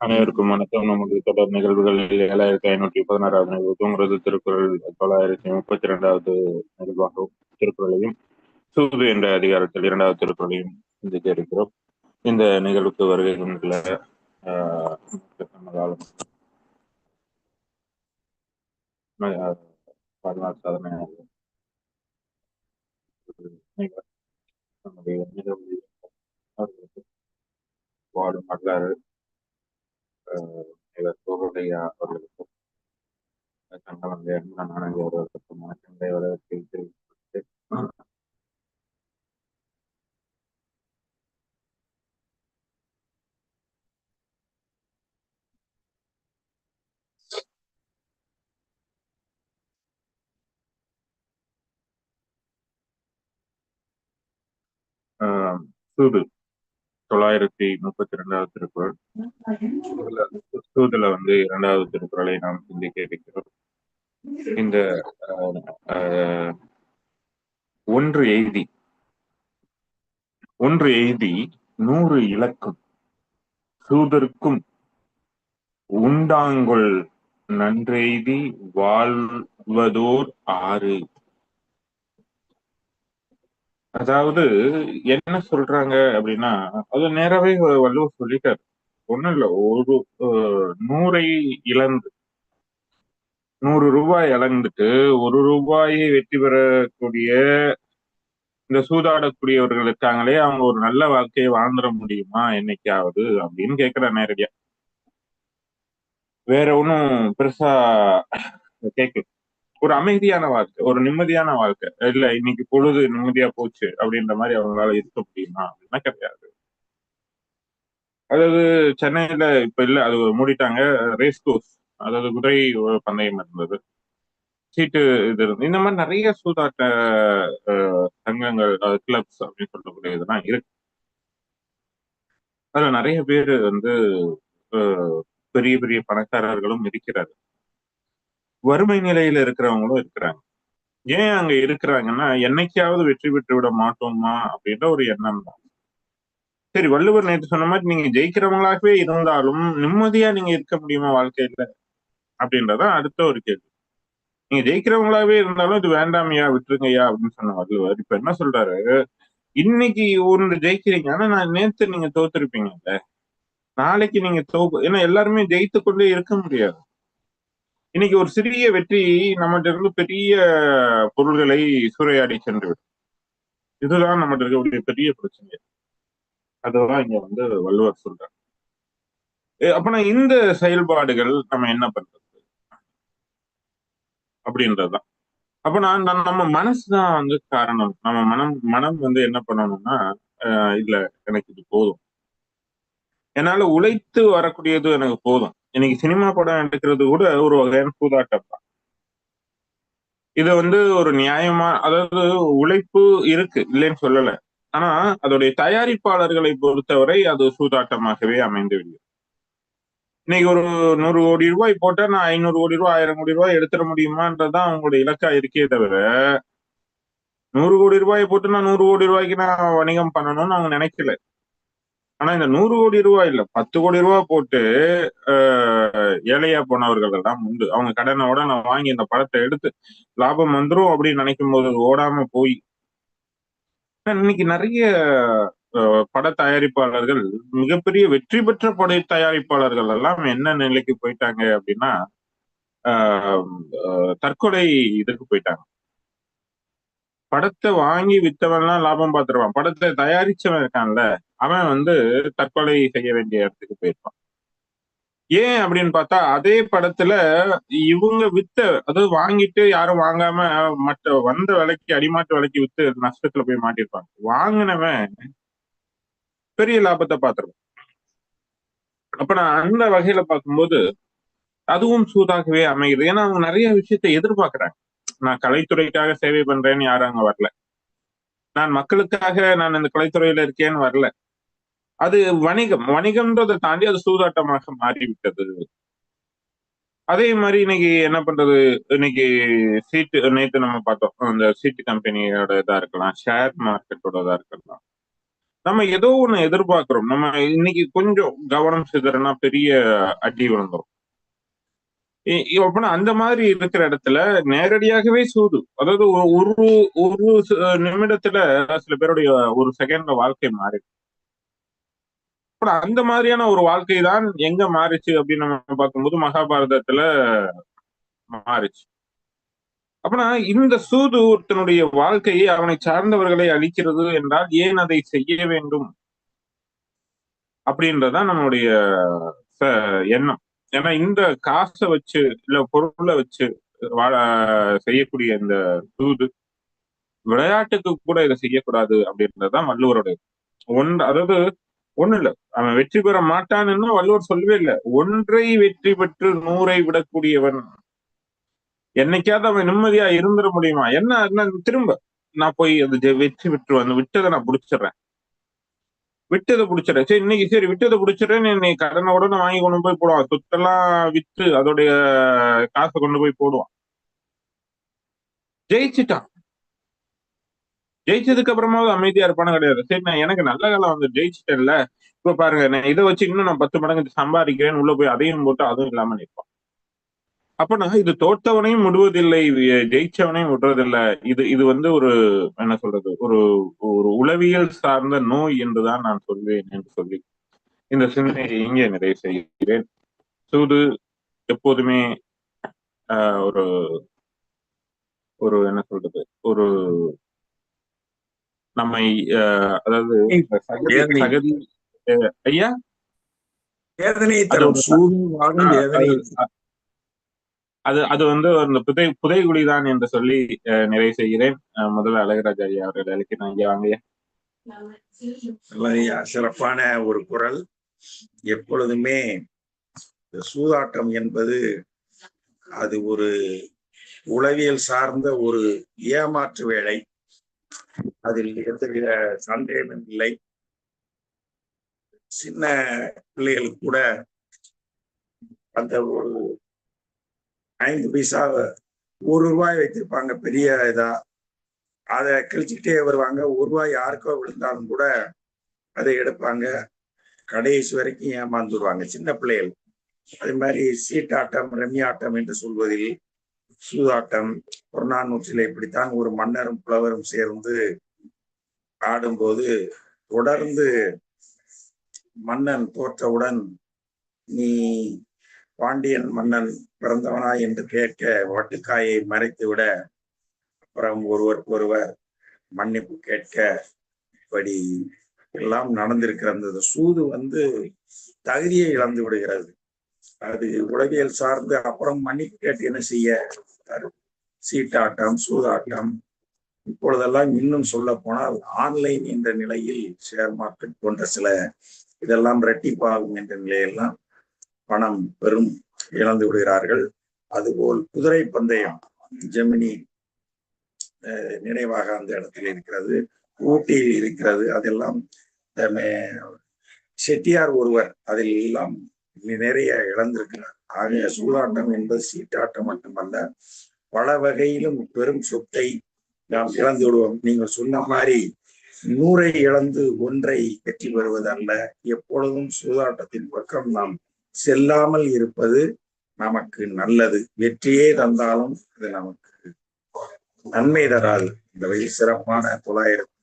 அனைவருக்கும் வணக்கம். நமது தொடர் நிகழ்வுகள் ஏழாயிரத்தி ஐநூற்றி பதினாறாவது நிகழ்வு தூங்குறது திருக்குறள் தொள்ளாயிரத்தி முப்பத்தி இரண்டாவது நிகழ்வாகவும் திருக்குறளையும் சூது என்ற அதிகாரத்தில் இரண்டாவது திருக்குறளையும் சிந்திக்க இருக்கிறோம். இந்த நிகழ்வுக்கு வருகை கொண்டுள்ள ஆஹ், சாதனையாளர் நம்முடைய அவர்களுக்கு வாழும் வரலாறு ஆஹ், இவர் சோழரையா அவர்களுக்கும் தங்கமங்கை அன்பு நானே அவர்களுக்கும் வணக்கங்களை வரவேற்பை தெரிவித்து சூது தொள்ளாயிரத்தி முப்பத்தி ரெண்டாவது திருக்குறள். சூதுல வந்து இரண்டாவது திருக்குறளை நாம் சிந்திக்க இருக்கிறோம் இந்த ஆஹ், ஒன்று எய்தி ஒன்று எய்தி நூறு இலக்கும் சூதர்க்கும் உண்டாங்கொள் நன்றெய்தி வாழ்வதோர் ஆறு. அதாவது என்ன சொல்றாங்க அப்படின்னா அது நேராவே வள்ளுவர் சொல்லிட்டாரு. ஒண்ணும் இல்ல ஒரு நூறை இழந்து நூறு ரூபாய் இழந்துட்டு ஒரு ரூபாயை வெற்றி பெறக்கூடிய இந்த சூதாடக்கூடியவர்கள் இருக்காங்களே அவங்க ஒரு நல்ல வாழ்க்கையை வாழ்ந்துட முடியுமா என்னைக்காவது அப்படின்னு கேக்குற நேரடியா. வேற ஒன்றும் பெருசா கேட்கல ஒரு அமைதியான வாழ்க்கை ஒரு நிம்மதியான வாழ்க்கை. இல்ல இன்னைக்கு பொழுது நிம்மதியா போச்சு அப்படின்ற மாதிரி அவங்களால இருக்க முடியுமா? அப்படின்னா கிடையாது. அதாவது சென்னையில இப்ப இல்ல அது மூடிட்டாங்க ரேஸ் கோர்ஸ் அதாவது குதிரை பந்தயம் இருந்தது. சீட்டு இது இருந்து இந்த மாதிரி நிறைய சூதாட்ட சங்கங்கள் கிளப்ஸ் அப்படின்னு சொல்லக்கூடிய இதெல்லாம் இருக்கு. அதுல நிறைய பேர் வந்து பெரிய பெரிய பணக்காரர்களும் இருக்கிறாரு வறுமை நிலையில இருக்கிறவங்களும் இருக்கிறாங்க. ஏன் அங்க இருக்கிறாங்கன்னா என்னைக்காவது வெற்றி பெற்று விட மாட்டோமா அப்படின்ற ஒரு எண்ணம் தான். சரி வள்ளுவர் நேற்று சொன்ன மாதிரி நீங்க ஜெயிக்கிறவங்களாகவே இருந்தாலும் நிம்மதியா நீங்க இருக்க முடியுமா வாழ்க்கையில? அப்படின்றதான் அடுத்த ஒரு கேள்வி. நீங்க ஜெயிக்கிறவங்களாவே இருந்தாலும் இது வேண்டாமையா விட்டுருங்கய்யா அப்படின்னு சொன்ன வள்ளுவர். இப்ப என்ன சொல்றாரு? இன்னைக்கு ஒன்று ஜெயிக்கிறீங்க. ஆனா நான் நேத்து நீங்க தோத்துருப்பீங்கல்ல. நாளைக்கு நீங்க தோ ஏன்னா எல்லாருமே ஜெயித்து கொண்டே இருக்க முடியாது. இன்னைக்கு ஒரு சிறிய வெற்றி நம்மகிட்ட இருந்து பெரிய பொருள்களை சூறையாடி சென்றுவிடும். இதுதான் நம்மகிட்ட இருக்கக்கூடிய பெரிய பிரச்சனை. அதுதான் இங்க வந்து வள்ளுவர் சொல்றாரு. அப்பனா இந்த செயல்பாடுகள் நம்ம என்ன பண்றது? அப்படின்றதுதான். அப்ப நான் நம்ம மனசுதான் வந்து காரணம். நம்ம மனம் மனம் வந்து என்ன பண்ணணும்னா இல்ல எனக்கு இது போதும். என்னால உழைத்து வரக்கூடியது எனக்கு போதும். இன்னைக்கு சினிமா படம் எடுக்கிறது கூட ஒரு வகையான சூதாட்டம் தான். இது வந்து ஒரு நியாயமா அதாவது உழைப்பு இருக்கு இல்லைன்னு சொல்லல. ஆனா அதோடைய தயாரிப்பாளர்களை பொறுத்தவரை அது சூதாட்டமாகவே அமைந்து விடும் இன்னைக்கு ஒரு நூறு கோடி ரூபாய் போட்டா நான் ஐநூறு கோடி ரூபாய் ஆயிரம் கோடி ரூபாய் எடுத்துட முடியுமான்றதுதான் அவங்களோட இலக்கா இருக்கே தவிர நூறு கோடி ரூபாய் போட்டு நான் நூறு கோடி ரூபாய்க்கு நான் வணிகம் பண்ணணும்னு அவங்க நினைக்கல. ஆனா இந்த நூறு கோடி ரூபாய் இல்ல பத்து கோடி ரூபாய் போட்டு ஆஹ், ஏழையா போனவர்கள் எல்லாம் உண்டு. அவங்க கடனோட நான் வாங்கி இந்த படத்தை எடுத்து லாபம் வந்துரும் அப்படின்னு நினைக்கும் போது ஓடாம போய். இன்னைக்கு நிறைய பட தயாரிப்பாளர்கள் மிகப்பெரிய வெற்றி பெற்ற பட தயாரிப்பாளர்கள் எல்லாம் என்ன நிலைக்கு போயிட்டாங்க அப்படின்னா ஆஹ், தற்கொலை இதுக்கு போயிட்டாங்க. படத்தை வாங்கி வித்தவன்லாம் லாபம் பார்த்துருவான். படத்தை தயாரிச்சவன் இருக்கான்ல. அவன் வந்து தற்கொலை செய்ய வேண்டிய இடத்துக்கு போயிருப்பான். ஏன் அப்படின்னு பார்த்தா அதே படத்துல இவங்க வித்த அதாவது வாங்கிட்டு யாரும் வாங்காம மற்ற வந்த விலைக்கு அடிமாட்டு விலைக்கு வித்து நஷ்டத்துல போய் மாட்டிருப்பாங்க வாங்கினவன் பெரிய லாபத்தை பார்த்துருவான் அப்ப நான் அந்த வகையில பார்க்கும்போது அதுவும் சூதாகவே அமையுது. ஏன்னா அவங்க நிறைய விஷயத்தை எதிர்பார்க்கிறாங்க. நான் கலைத்துறைக்காக சேவை பண்றேன்னு யாரும் அங்க வரல. நான் மக்களுக்காக நான் இந்த கலைத்துறையில இருக்கேன்னு வரல. அது வணிகம். வணிகம்ன்றதை தாண்டி அது சூதாட்டமாக மாறிவிட்டது. அதே மாதிரி இன்னைக்கு என்ன பண்றது? இன்னைக்கு சீட்டு நேத்து நம்ம பார்த்தோம். அந்த சீட்டு கம்பெனியோட இதா இருக்கலாம். ஷேர் மார்க்கெட்டோட இதா இருக்கலாம். நம்ம ஏதோ ஒண்ணு எதிர்பார்க்கிறோம். நம்ம இன்னைக்கு கொஞ்சம் கவனம் சிதறனா பெரிய அடி விழுந்துரும். இ- அப்படின்னா அந்த மாதிரி இருக்கிற இடத்துல நேரடியாகவே சூது. அதாவது ஒரு ஒரு நிமிடத்துல சில பேருடைய ஒரு செகண்ட்ல வாழ்க்கை மாறிடும். அப்புறம் அந்த மாதிரியான ஒரு வாழ்க்கை தான் எங்க மாறிச்சு அப்படின்னு நம்ம பார்க்கும்போது மகாபாரதத்துல மாறிச்சு. அப்பனா இந்த சூது ஒருத்தனுடைய வாழ்க்கையை அவனை சார்ந்தவர்களை அழிக்கிறது என்றால் ஏன் அதை செய்ய வேண்டும்? அப்படின்றதுதான் நம்மளுடைய ச- எண்ணம். ஏன்னா இந்த காசை வச்சு இல்ல பொருளை வச்சு வாழ செய்யக்கூடிய இந்த சூது விளையாட்டுக்கு கூட இதை செய்யக்கூடாது அப்படின்றதுதான் வள்ளுவருடைய. ஒன்று அதாவது ஒண்ணு இல்ல. அவன் வெற்றி பெற மாட்டான்னு வள்ளுவர் சொல்லவே இல்லை. ஒன்றை வெற்றி பெற்று நூறை விடக்கூடியவன். என்னைக்காவது அவன் நிம்மதியா இருந்துட முடியுமா? என்ன திரும்ப. நான் போய் அது வெற்றி பெற்று அந்த விட்டதை நான் புடிச்சிடுறேன். விட்டதை பிடிச்சிடுறேன். சரி இன்னைக்கு சரி விட்டதை புடிச்சிடுறேன் இன்னைக்கு கடனை உடனே வாங்கி கொண்டு போய் போடுவான். சொத்தெல்லாம் வித்து அதோடைய காசை கொண்டு போய் போடுவான். ஜெயிச்சிட்டான். ஜெயிச்சதுக்கு அப்புறமாவது அமைதியா இருப்பானு கிடையாது. சரி நான் எனக்கு நல்ல காலம் வந்து ஜெயிச்சிட்டேன்ல. இப்ப பாருங்க நான் இதை வச்சு இன்னும் நான் பத்து மடங்கு சம்பாதிக்கிறேன்னு உள்ள போய் அதையும் போட்டு அதுவும் இல்லாம நிற்பான். அப்பனா நான் இது தோத்தவனையும் விடுவதில்லை ஜெயிச்சவனையும் விடுறதில்லை. இது இது வந்து ஒரு என்ன சொல்றது ஒரு ஒரு உளவியல் சார்ந்த நோய் என்றுதான் நான் சொல்வேன் என்று சொல்லி இந்த சிந்தனையை இங்கே நிறைய செய்கிறேன். சூது எப்போதுமே ஆஹ், ஒரு ஒரு என்ன சொல்றது ஒரு நம்மை ஆஹ், அதாவது சகதி ஐயா? அது அது வந்து அந்த புதை புதைகுழிதான் என்று சொல்லி நிறைவு செய்கிறேன். முதல்ல அழகராஜ் ஐயா அவர்கள் அழைக்கிறேன் ஐயா வாங்க நல்ல சிறப்பான ஒரு குரல். எப்பொழுதுமே இந்த சூதாட்டம் என்பது அது ஒரு உளவியல் சார்ந்த ஒரு ஏமாற்று வேலை. அதில் எந்தவித சந்தேகமும் இல்லை. சின்ன பிள்ளைகள் கூட அந்த ஒரு ஐந்து பைசா ஒரு ரூபாய் வைத்திருப்பாங்க பெரிய இதா. அதை கிழிச்சுக்கிட்டே வருவாங்க. ஒரு ரூபாய் யாருக்கோ விழுந்தாலும் கூட அதை எடுப்பாங்க. கடைசி வரைக்கும் ஏமாந்துருவாங்க சின்ன பிள்ளைகள். அதே மாதிரி சீட்டாட்டம் ரம்யாட்டம் என்று சொல்வதில் சூதாட்டம் புறநானூற்றில் இப்படித்தான் ஒரு மன்னரும் புலவரும் சேர்ந்து ஆடும்போது தொடர்ந்து மன்னன் தோற்றவுடன் நீ பாண்டியன் மன்னன் பிறந்தவனா? என்று கேட்க வட்டுக்காயை மறைத்து விட அப்புறம் ஒருவருக்கு ஒருவர் மன்னிப்பு கேட்க இப்படி எல்லாம் நடந்திருக்கிற அந்த சூது வந்து தகுதியை இழந்து விடுகிறது. அது உளவியல் சார்ந்து அப்புறம் மன்னிப்பு கேட்டு என்ன செய்ய? தரும். சீட்டாட்டம் சூதாட்டம். இப்பொழுதெல்லாம் இன்னும் சொல்ல போனால் ஆன்லைன் என்ற நிலையில் ஷேர் மார்க்கெட் போன்ற சில இதெல்லாம் ரெட்டிப்பாகும் என்ற நிலையெல்லாம் பணம் பெரும் இழந்து விடுகிறார்கள். அதுபோல் குதிரை பந்தயம் ஜெமினி அஹ், நினைவாக அந்த இடத்தில் இருக்கிறது. ஊட்டியில் இருக்கிறது. அதெல்லாம் செட்டியார் ஒருவர் அதில் எல்லாம் நிறைய இழந்திருக்கிறார். ஆக சூதாட்டம் என்பது சீட்டாட்டம் மட்டுமல்ல பல வகையிலும் பெரும் சொத்தை நாம் இழந்து விடுவோம். நீங்கள் சொன்ன மாதிரி நூறை இழந்து ஒன்றை வெற்றி பெறுவதல்ல. எப்பொழுதும் சூதாட்டத்தின் பக்கம் நாம் செல்லாமல் இருப்பது நமக்கு நல்லது. வெற்றியே தந்தாலும் அது நமக்கு நன்மை தராது. இந்த வகையில் சிறப்பான தொள்ளாயிரத்தி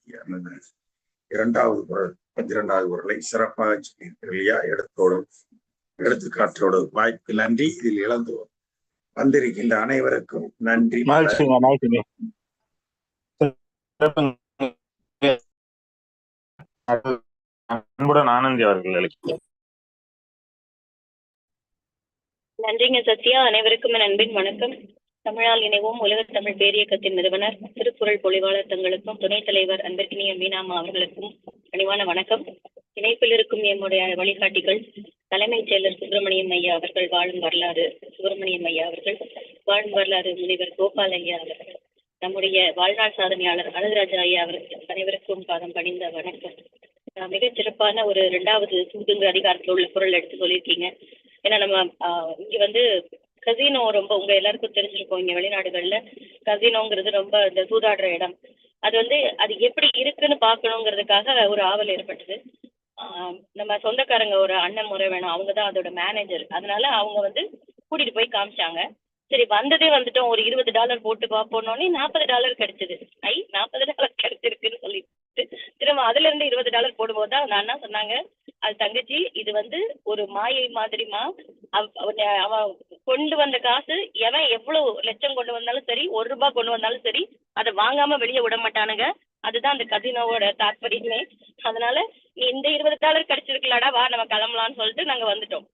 இரண்டாவது குரல் பன்னிரெண்டாவது குரலை சிறப்பாக சொல்லியிருக்கிறீர்கள். இல்லையா எடுத்தோடு எடுத்துக்காட்டோடு வாய்ப்பு நன்றி. இதில் இழந்து வந்திருக்கின்ற அனைவருக்கும் நன்றி. அன்புடன் ஆனந்தி அவர்கள் நன்றிங்க சத்யா. அனைவருக்கும் என் அன்பின் வணக்கம். தமிழால் இணைவோம் உலக தமிழ் பேரியக்கத்தின் நிறுவனர் திருக்குறள் பொழிவாளர் தங்களுக்கும் துணைத் தலைவர் அன்பிற்கினிய மீனாமா அவர்களுக்கும் பணிவான வணக்கம். இணைப்பில் இருக்கும் எம்முடைய வழிகாட்டிகள் தலைமைச் செயலர் சுப்பிரமணியம் ஐயா அவர்கள் வாழும் வரலாறு சுப்பிரமணியம் ஐயா அவர்கள் வாழும் வரலாறு முனைவர் கோபால் ஐயா அவர்கள் நம்முடைய வாழ்நாள் சாதனையாளர் அழகுராஜா ஐயா அவர்கள் அனைவருக்கும் பாதம் பணிந்த வணக்கம். மிக மிகச் சிறப்பான ஒரு இரண்டாவது சூதுங்கிற அதிகாரத்துல உள்ள குரல் எடுத்து சொல்லியிருக்கீங்க ஏன்னா நம்ம இங்க வந்து கசினோ ரொம்ப உங்க எல்லாருக்கும் தெரிஞ்சிருக்கும் இங்க வெளிநாடுகள்ல. கசினோங்கிறது ரொம்ப இந்த சூதாடுற இடம். அது வந்து அது எப்படி இருக்குன்னு பார்க்கணுங்கிறதுக்காக ஒரு ஆவல் ஏற்பட்டது. ஆஹ், நம்ம சொந்தக்காரங்க ஒரு அண்ணன் முறை வேணும். அவங்க தான் அதோட மேனேஜர் அதனால அவங்க வந்து கூட்டிட்டு போய் காமிச்சாங்க. சரி வந்ததே வந்துட்டோம். ஒரு இருபது டாலர் போட்டு பார்ப்போம்னோடனே நாற்பது டாலர் கிடைச்சது. ஐ நாற்பது டாலர் கிடைச்சிருக்குன்னு சொல்லிட்டு திரும்ப அதுல இருந்து இருபது டாலர் போடும்போது தான் அந்த அண்ணா சொன்னாங்க அது தங்கச்சி இது வந்து ஒரு மாயை மாதிரிமா அவ- அவன் அவன் கொண்டு வந்த காசு எவன் எவ்வளவு லட்சம் கொண்டு வந்தாலும் சரி ஒரு ரூபாய் கொண்டு வந்தாலும் சரி அதை வாங்காம வெளியே விட மாட்டானுங்க. அதுதான் அந்த கசினோவோட தாற்பயமே. அதனால நீ இந்த இருபது டாலர் கிடைச்சிருக்கலாடா வா நம்ம கிளம்பலாம்னு சொல்லிட்டு நாங்க வந்துட்டோம்.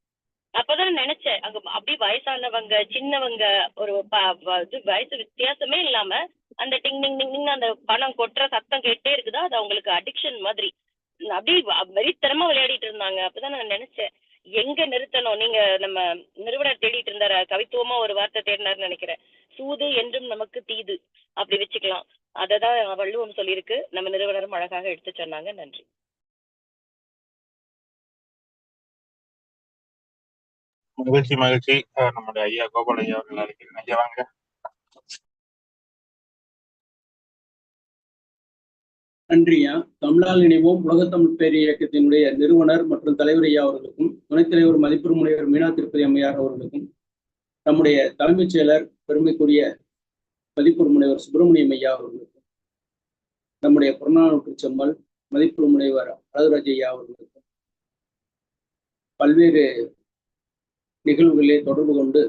அப்பதான் நினைச்சேன் அங்க அப்படியே வயசானவங்க சின்னவங்க ஒரு ப- இது வயசு வித்தியாசமே இல்லாம அந்த டிங் டிங் டிங் டிங் அந்த பணம் கொட்டுற சத்தம் கேட்டே இருக்குதா அது அவங்களுக்கு அடிக்ஷன் மாதிரி. அப்படியே வெறித்தனமா விளையாடிட்டு இருந்தாங்க. அப்பதான் நான் நினைச்சேன் எங்க நிறுத்தணும்? நீங்க நம்ம நிறுவனர் தேடிட்டு இருந்தாரு? கவித்துவமா ஒரு வார்த்தை தேடினாருன்னு நினைக்கிறேன். சூது என்றும் நமக்கு தீது. அப்படி வச்சுக்கலாம். அததான் வள்ளுவம் சொல்லியிருக்கு. நம்ம நிறுவனரும் அழகாக எடுத்து சொன்னாங்க. நன்றி. மகிழ்ச்சி மகிழ்ச்சி. நம்முடைய ஐயா கோபால் ஐயா அவர்கள் அழைக்கிறேன். ஐயா வாங்க. நன்றியா தமிழால் இணைவோம் உலகத்தமிழ் பேர் இயக்கத்தினுடைய நிறுவனர் மற்றும் தலைவர் ஐயா அவர்களுக்கும் துணைத் தலைவர் மதிப்பெரும் முனைவர் மீனா திருப்பதி அம்மையார் அவர்களுக்கும் நம்முடைய தலைமைச் செயலர் பெருமைக்குரிய மதிப்பெரும் முனைவர் சுப்பிரமணியம் ஐயா அவர்களுக்கும் நம்முடைய புறநானூற்று செம்மல் மதிப்பெரும் முனைவர் அழகுராஜ் ஐயா அவர்களுக்கும் பல்வேறு நிகழ்வுகளிலே தொடர்பு கொண்டு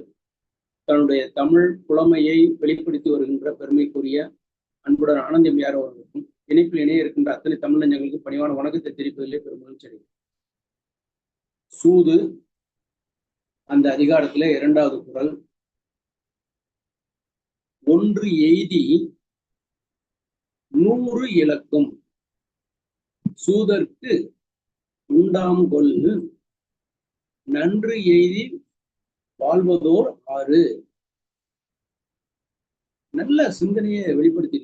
தன்னுடைய தமிழ் புலமையை வெளிப்படுத்தி வருகின்ற பெருமைக்குரிய அன்புடன் ஆனந்தமியார் அவர்களுக்கும் இணைப்பில் இணைய இருக்கின்ற அத்தனை தமிழஞ்சங்களுக்கு பணிவான வணக்கத்தை தெரிவிப்பதிலே பெரும் மகிழ்ச்சி அடைகிறேன். சூது அந்த அதிகாரத்தில் இரண்டாவது குரல். ஒன்று எய்தி நூறு இலக்கும். சூதற்கு உண்டாம் கொல் நன்று எய்தி வாழ்வதோர் ஆறு. நல்ல சிந்தனையை வெளிப்படுத்தி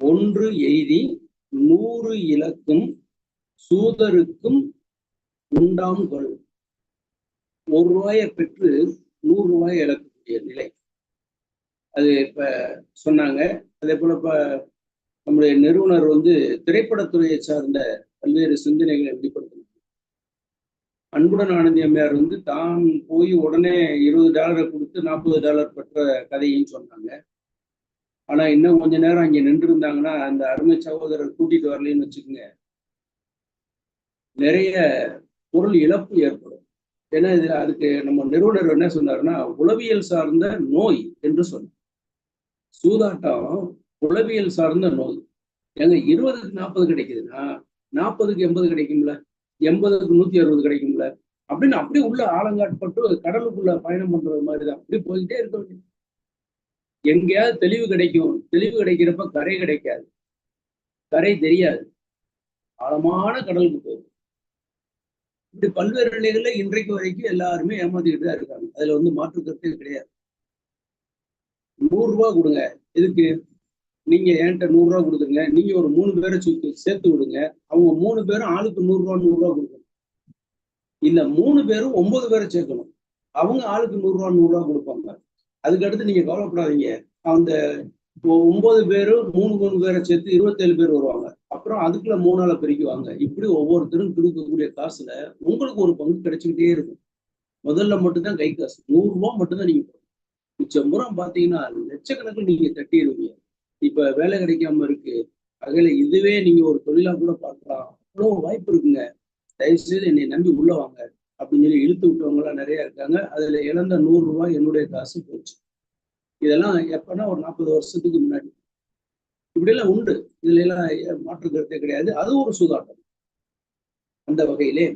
ஒன்று எய்தி நூறு இலக்கும் சூதருக்கும் உண்டாம் கொள். ஒரு ரூபாயை பெற்று நூறு ரூபாய் இழக்கக்கூடிய நிலை. அது இப்ப சொன்னாங்க. அதே போல இப்ப நம்முடைய நிறுவனர் வந்து திரைப்படத்துறையை சார்ந்த பல்வேறு சிந்தனைகளை வெளிப்படுத்தினார். அன்புடன் ஆனந்தி அம்மையார் வந்து தான் போய் உடனே இருபது டாலரை கொடுத்து நாற்பது டாலர் பெற்ற கதையும் சொன்னாங்க. ஆனா இன்னும் கொஞ்ச நேரம் அங்க நின்று இருந்தாங்கன்னா அந்த அருமை சகோதரர் கூட்டிட்டு வரலன்னு வச்சுக்கோங்க. நிறைய பொருள் இழப்பு ஏற்படும். ஏன்னா இதுல அதுக்கு நம்ம நிறுவனர் என்ன சொன்னாருன்னா உளவியல் சார்ந்த நோய் என்று சொன்னார். சூதாட்டம் உளவியல் சார்ந்த நோய். ஏங்க இருபதுக்கு நாற்பது கிடைக்குதுன்னா நாற்பதுக்கு எண்பது கிடைக்கும்ல? எண்பதுக்கு நூத்தி அறுபது கிடைக்கும்ல? அப்படின்னு அப்படி உள்ள ஆலங்காட்பட்டு கடலுக்குள்ள பயணம் பண்றது மாதிரி தான் அப்படி போய்கிட்டே இருக்க வேண்டியது. எங்கேயாவது தெளிவு கிடைக்கும். தெளிவு கிடைக்கிறப்ப கரை கிடைக்காது. கரை தெரியாது. ஆழமான கடலுக்கு போகும். இப்படி பல்வேறு நிலைகள்ல இன்றைக்கு வரைக்கும் எல்லாருமே ஏமாத்திக்கிட்டு தான் இருக்காங்க. அதுல வந்து மாற்று கருத்தே கிடையாது. நூறு ரூபாய் கொடுங்க. இதுக்கு நீங்க என்கிட்ட நூறு ரூபாய் கொடுத்துருங்க. நீங்க ஒரு மூணு பேரை சுத்து சேர்த்து விடுங்க. அவங்க மூணு பேரும் ஆளுக்கு நூறு ரூபா நூறு ரூபா கொடுக்கணும். இந்த மூணு பேரும் ஒன்பது பேரை சேர்க்கணும். அவங்க ஆளுக்கு நூறு ரூபா நூறு ரூபா கொடுப்பாங்க. அதுக்கு அடுத்து நீங்க கவலைப்படாதீங்க. அந்த ஒன்பது பேரும் மூணு மூணு பேரை சேர்த்து இருபத்தேழு பேர் வருவாங்க. அப்புறம் அதுக்குள்ள மூணால பிரிக்குவாங்க. இப்படி ஒவ்வொருத்தரும் கொடுக்கக்கூடிய காசுல உங்களுக்கு ஒரு பங்கு கிடைச்சுக்கிட்டே இருக்கும். முதல்ல மட்டும்தான் கை காசு. நூறு ரூபா மட்டும்தான் நீங்க போடணும். மிச்சம் பூரா பாத்தீங்கன்னா லட்சக்கணக்கில் நீங்க தட்டிடுவீங்க இப்ப வேலை கிடைக்காம இருக்கு. அதில் இதுவே நீங்க ஒரு தொழிலா கூட பார்க்கலாம். அவ்வளோ வாய்ப்பு இருக்குங்க. தயவு செய்து என்னை நம்பி உள்ள வாங்க. அப்படின்னு சொல்லி இழுத்து விட்டவங்க எல்லாம் நிறைய இருக்காங்க. அதுல இழந்த நூறு ரூபாய் என்னுடைய காசு போச்சு. இதெல்லாம் எப்பன்னா ஒரு நாற்பது வருஷத்துக்கு முன்னாடி. இப்படி எல்லாம் உண்டு. இதுல எல்லாம் மாற்று கருத்தே கிடையாது. அது ஒரு சூதாட்டம் அந்த வகையிலே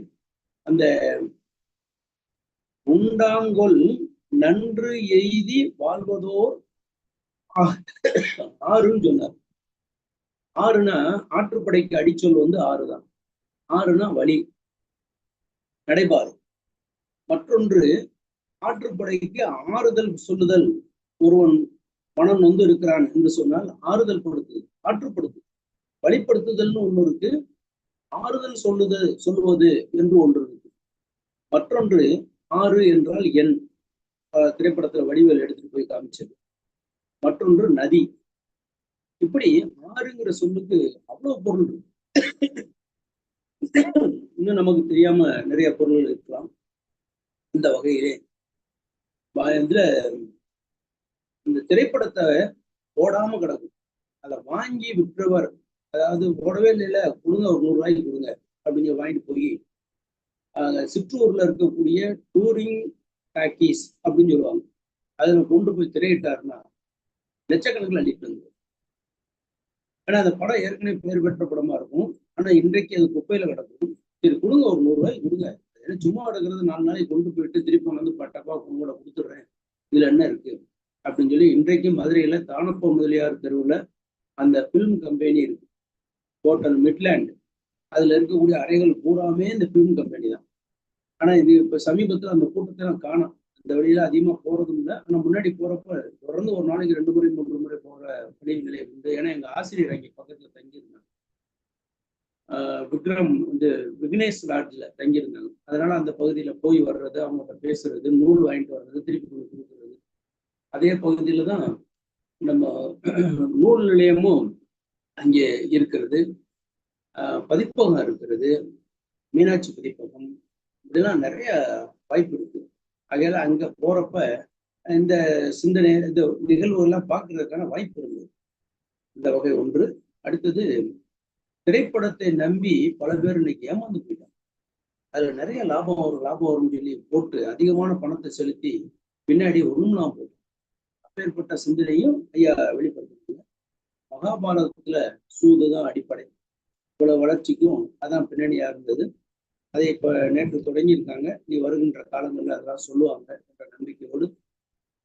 அந்த உண்டாங்கொல் நன்று எய்தி வாழ்வதோர் ஆறுன்னு சொன்னார். ஆறுனா ஆற்றுப்படைக்கு அடிச்சொல் வந்து ஆறுதான். ஆறுனா வழி நடைபாறு மற்றொன்று ஆற்றுப்படைக்கு ஆறுதல் சொல்லுதல். ஒருவன் மனம் நொந்து இருக்கிறான் என்று சொன்னால் ஆறுதல் கொடுத்து ஆற்றுப்படுத்து. வழிப்படுத்துதல்னு ஒன்று இருக்கு. ஆறுதல் சொல்லுது சொல்லுவது என்று ஒன்று இருக்கு. மற்றொன்று ஆறு என்றால் எண். அஹ் திரைப்படத்துல வடிவேல் எடுத்துட்டு போய் காமிச்சது. மற்றொன்று நதி. இப்படி ஆறுங்கிற சொல்லுக்கு அவ்வளவு பொருள் இருக்கு. இன்னும் நமக்கு தெரியாம நிறைய பொருள்கள் இருக்கலாம். இந்த வகையிலே. இதுல இந்த திரைப்படத்தை ஓடாம கிடக்கும். அதை வாங்கி விற்றவர் அதாவது ஓடவே இல்லைல்ல கொடுங்க ஒரு நூறு ரூபாய்க்கு கொடுங்க அப்படின்னு வாங்கிட்டு போய் சிற்றூர்ல இருக்கக்கூடிய டூரிங் பேக்கேஜ் அப்படின்னு சொல்லுவாங்க. அதுல கொண்டு போய் திரையிட்டாருன்னா லட்சக்கணக்கில் அடிப்பாங்க ஏன்னா அந்த படம் ஏற்கனவே பெயர் பெற்ற படமா இருக்கும். ஆனா இன்றைக்கு அது குப்பையில கிடக்கும். சரி கொடுங்க ஒரு நூறு ரூபாய் கொடுங்க. ஏன்னா சும்மா எடுக்கிறது நாலு நாளைக்கு கொண்டு போயிட்டு திருப்பி கொண்டு வந்து பட்டப்பா உங்களோட கொடுத்துட்றேன். இதுல என்ன இருக்கு? அப்படின்னு சொல்லி இன்றைக்கு மதுரையில தானப்ப முதலியார் தெருவுல அந்த பிலிம் கம்பெனி இருக்கு. ஹோட்டல் மிட்லேண்ட் அதுல இருக்கக்கூடிய அறைகள் பூராமே இந்த பிலிம் கம்பெனி தான். ஆனா இது இப்ப சமீபத்துல அந்த கூட்டத்தை நான் காணும். இந்த வழியில அதிகமா போறதும் இல்லை. ஆனா முன்னாடி போறப்ப தொடர்ந்து ஒரு நாளைக்கு ரெண்டு முறை மூன்று முறை போற பணி நிலையம் உண்டு. ஏன்னா எங்க ஆசிரியர் அங்கே பக்கத்துல தங்கியிருந்தாங்க விக்ரம் வந்து விக்னேஷ் லாட்ஜில் தங்கியிருந்தாங்க. அதனால அந்த பகுதியில போய் வர்றது அவங்கள்ட்ட பேசுறது நூல் வாங்கிட்டு வர்றது திருப்பி கொண்டு கொடுக்குறது. அதே பகுதியில தான் நம்ம நூல் நிலையமும் அங்கே இருக்கிறது. பதிப்பகம் இருக்கிறது மீனாட்சி பதிப்பகம். இதெல்லாம் நிறைய வாய்ப்பு இருக்கு. ஆகையால அங்க போறப்ப இந்த சிந்தனை இந்த நிகழ்வுகள்லாம் பார்க்கறதுக்கான வாய்ப்பு இருந்தது. இந்த வகை ஒன்று. அடுத்தது திரைப்படத்தை நம்பி பல பேர் இன்னைக்கு ஏமாந்து போயிட்டாங்க. அதுல நிறைய லாபம் வரும் லாபம் வரும்னு சொல்லி போட்டு அதிகமான பணத்தை செலுத்தி பின்னாடி ஒண்ணும்லாம் போயிடும் அப்பேற்பட்ட சிந்தனையும் ஐயா வெளிப்படுத்துறாங்க மகாபாரதத்துல சூது தான் அடிப்படை. இவ்வளவு வளர்ச்சிக்கும் அதான் பின்னணியா இருந்தது. அதை இப்ப நேற்று தொடங்கியிருக்காங்க. நீ வருகின்ற காலங்களில் அதெல்லாம் சொல்லுவாங்க என்ற நம்பிக்கையோடு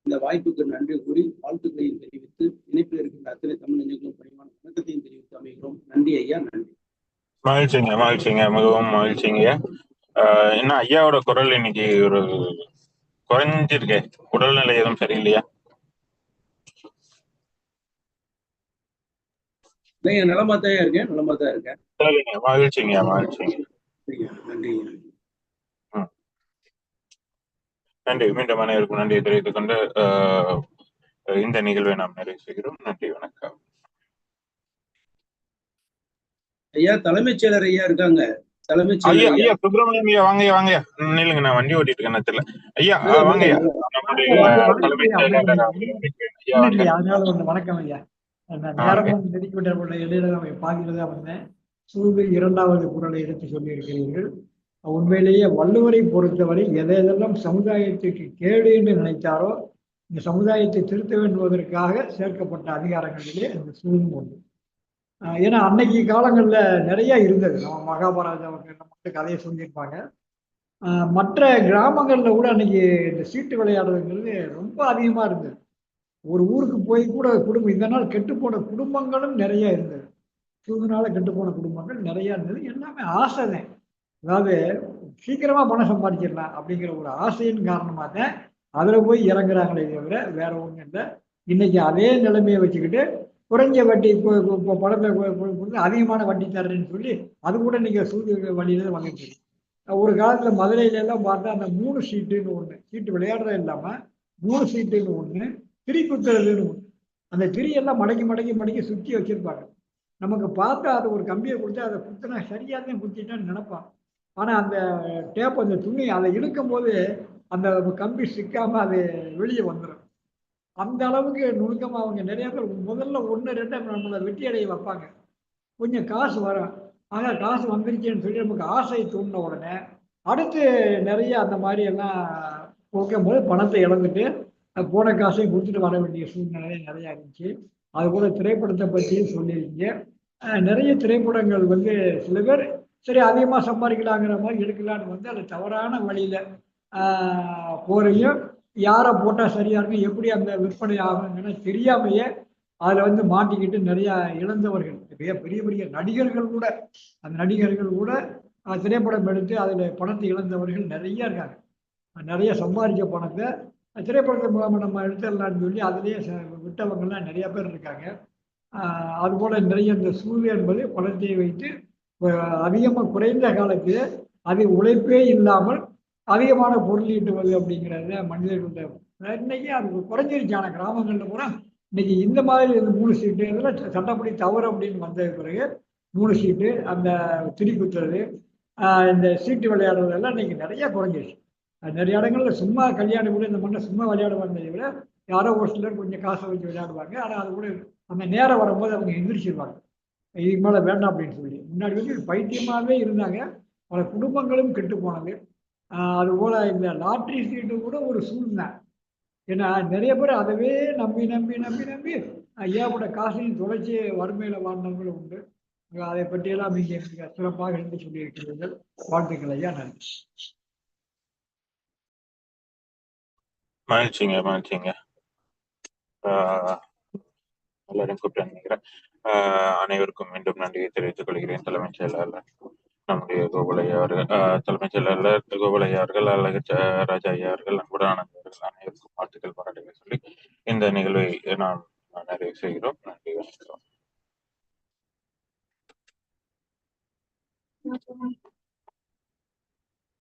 இந்த வாய்ப்புக்கு நன்றி கூறி வாழ்த்துக்களையும் தெரிவித்து இணைப்பில் இருக்கின்ற அத்தனை தமிழ் நெஞ்சங்களும் பணிவான வணக்கத்தையும் தெரிவித்து அமைகிறோம். நன்றி ஐயா நன்றி. மகிழ்ச்சிங்க மகிழ்ச்சிங்க மிகவும் மகிழ்ச்சிங்க. என்ன ஐயாவோட குரல் இன்னைக்கு ஒரு குறைஞ்சிருக்கே. உடல்நிலை எதுவும் சரியில்லையா? நான் நலமா தான் இருக்கேன் நலமா தான் இருக்கேன். சரிங்க மகிழ்ச்சிங்க மகிழ்ச்சிங்க. நன்றி நன்றி. மீண்டும் அனைவருக்கும் நன்றியை தெரிவித்துக் கொண்டு ஆஹ் இந்த நிகழ்வை நாம் நிறைவு செய்கிறோம். நன்றி வணக்கம். ஐயா தலைமைச் செயலர் ஐயா இருக்காங்க. தலைமைச் ஐயா செயலர் ஐயா ஐயா. சுப்பிரமணியம் ஐயா வாங்க வாங்க நில்லுங்க நான் வண்டி ஓட்டிட்டு இருக்கேன் தெரியல ஐயா வாங்க வணக்கம் ஐயா. இடையில நம்ம பார்க்கிறதா வந்தேன். சூது இரண்டாவது குரலை எடுத்து சொல்லியிருக்கிறீர்கள். உண்மையிலேயே வள்ளுவரை பொறுத்தவரை எதை எதெல்லாம் சமுதாயத்துக்கு கேடு என்று நினைத்தாரோ இந்த சமுதாயத்தை திருத்த வேண்டுவதற்காக சேர்க்கப்பட்ட அதிகாரங்களிலே இந்த சூழ்நிலை உண்டு. ஏன்னா அன்னைக்கு காலங்களில் நிறைய இருந்தது. நம்ம மகாபாரத மட்டும் கதையை சொல்லியிருப்பாங்க. மற்ற கிராமங்களில் கூட அன்னைக்கு இந்த சீட்டு விளையாடுறதுங்கிறது ரொம்ப அதிகமாக இருந்தது. ஒரு ஊருக்கு போய் கூட குடும்பம் இந்த நாள் கெட்டுப்போன குடும்பங்களும் நிறைய இருந்தது. சூதுனால கெட்டுப்போன குடும்பங்கள் நிறையா இருந்தது. எல்லாமே ஆசை தான். அதாவது சீக்கிரமா பணம் சம்பாதிச்சிடலாம் அப்படிங்கிற ஒரு ஆசையின் காரணமாக தான் அதில் போய் இறங்குறாங்களே தவிர வேற ஒன்றும் இல்லை. இன்னைக்கு அதே நிலைமையை வச்சுக்கிட்டு குறைஞ்ச வட்டி இப்போ இப்போ- பணத்தை கொடுத்து அதிகமான வட்டி தர்றேன்னு சொல்லி அது கூட நீங்கள் சூது வழியில தான் வந்துட்டு ஒரு காலத்துல மதுரையில எல்லாம் பார்த்தா அந்த மூணு சீட்டுன்னு ஒண்ணு சீட்டு விளையாடுறது இல்லாம மூணு சீட்டுன்னு ஒண்ணு திரி குத்துறதுன்னு ஒண்ணு. அந்த திரியெல்லாம் மடக்கி மடக்கி மடக்கி சுற்றி வச்சிருப்பாங்க. நமக்கு பார்த்தா அது ஒரு கம்பியை கொடுத்து அதை குத்தினா சரியாக தான் குத்திட்டான்னு நினைப்பான். ஆனால் அந்த டேப் அந்த துணி அதை இழுக்கும் போது அந்த கம்பி சிக்காம அது வெளியே வந்துடும் அந்த அளவுக்கு நுணுக்கமாக அவங்க நிறைய பேர் முதல்ல ஒன்று ரெண்டு நம்மளை வெட்டி அடைய வைப்பாங்க. கொஞ்சம் காசு வரும். ஆக காசு வந்துருச்சேன்னு சொல்லி நமக்கு ஆசை தூண்டின உடனே அடுத்து நிறைய அந்த மாதிரி எல்லாம் போகும்போது பணத்தை இழந்துட்டு போன காசையும் கொடுத்துட்டு வர வேண்டிய சூழ்நிலை நிறையா இருந்துச்சு. அது கூட திரைப்படத்தை பற்றியும் சொல்லியிருக்கீங்க. நிறைய திரைப்படங்கள் வந்து சில பேர் சரி அதிகமாக சம்பாதிக்கலாங்கிற மாதிரி எடுக்கலான்னு வந்து அது தவறான வழியில் போறையும் யாரை போட்டால் சரியாக இருக்கும் எப்படி அந்த விற்பனை ஆகுங்கன்னா தெரியாமையே அதில் வந்து மாட்டிக்கிட்டு நிறையா இழந்தவர்கள் பெரிய பெரிய பெரிய நடிகர்கள் கூட அந்த நடிகர்கள் கூட திரைப்படம் எடுத்து அதில் பணத்தை இழந்தவர்கள் நிறைய இருக்காங்க. நிறைய சம்பாதிச்ச பணத்தை திரைப்படத்தின் மூலமாக நம்ம எடுத்துடலாம்னு சொல்லி அதிலேயே ச- நிறையா பேர் இருக்காங்க. அதுபோல் நிறைய இந்த சூது என்பது பணத்தை வைத்து அதிகமாக குறைந்த காலத்தில் அது உழைப்பே இல்லாமல் அதிகமான பொருள் ஈட்டுவது அப்படிங்கிறது மனிதர்களுடைய இன்னைக்கு அது குறைஞ்சிருச்சு. ஆனால் கிராமங்களில் பூரா இன்னைக்கு இந்த மாதிரி இந்த மூணு சீட்டு இதெல்லாம் சட்டப்படி தவறு அப்படின்னு வந்த பிறகு மூணு சீட்டு அந்த திரி குத்துறது இந்த சீட்டு விளையாடுறது எல்லாம் இன்னைக்கு நிறைய குறைஞ்சிருச்சு. நிறைய இடங்களில் சும்மா கல்யாணம் கூட இந்த மண்ணை சும்மா விளையாடுவாங்க விட யாரோ ஒரு சிலர் கொஞ்சம் காசை வச்சு விளையாடுவாங்க. ஆனால் அது கூட அந்த நேரம் வரும்போது அவங்க எந்திரிச்சிருவாங்க. இதுக்கு மேலே வேண்டாம் அப்படின்னு சொல்லி. முன்னாடி வந்து பைத்தியமாகவே இருந்தாங்க. பல குடும்பங்களும் கெட்டு போனது. அதுபோல் இந்த லாட்ரி சீட்டு கூட ஒரு சூழ்நிலை. ஏன்னா நிறைய பேர் அதவே நம்பி நம்பி நம்பி நம்பி ஏகப்பட்ட காசையும் தொலைச்சி வறுமையில் வாழ்ந்தவங்களும் உண்டு. அதை பற்றியெல்லாம் நீங்கள் மிக சிறப்பாக எடுத்து சொல்லியிருக்கிறீர்கள். வாழ்த்துக்கள் ஐயா நன்றி. மகிழ்ச்சிங்க மகிழ்ச்சிங்க. எல்லாரையும் கூப்பிட்டு நினைக்கிறேன். அனைவருக்கும் மீண்டும் நன்றியை தெரிவித்துக் கொள்கிறேன். தலைமைச் செயலாளர் நம்முடைய கோகுலையா அவர்கள் தலைமைச் செயலாளர் கோகுலையா அவர்கள் அழகு ராஜா ஐயா அவர்கள் அன்புடன் அவர்கள் அனைவருக்கும் வாழ்த்துக்கள் பாராட்டுகளை சொல்லி இந்த நிகழ்வை நாம் நிறைவு செய்கிறோம். நன்றி வணக்கம்.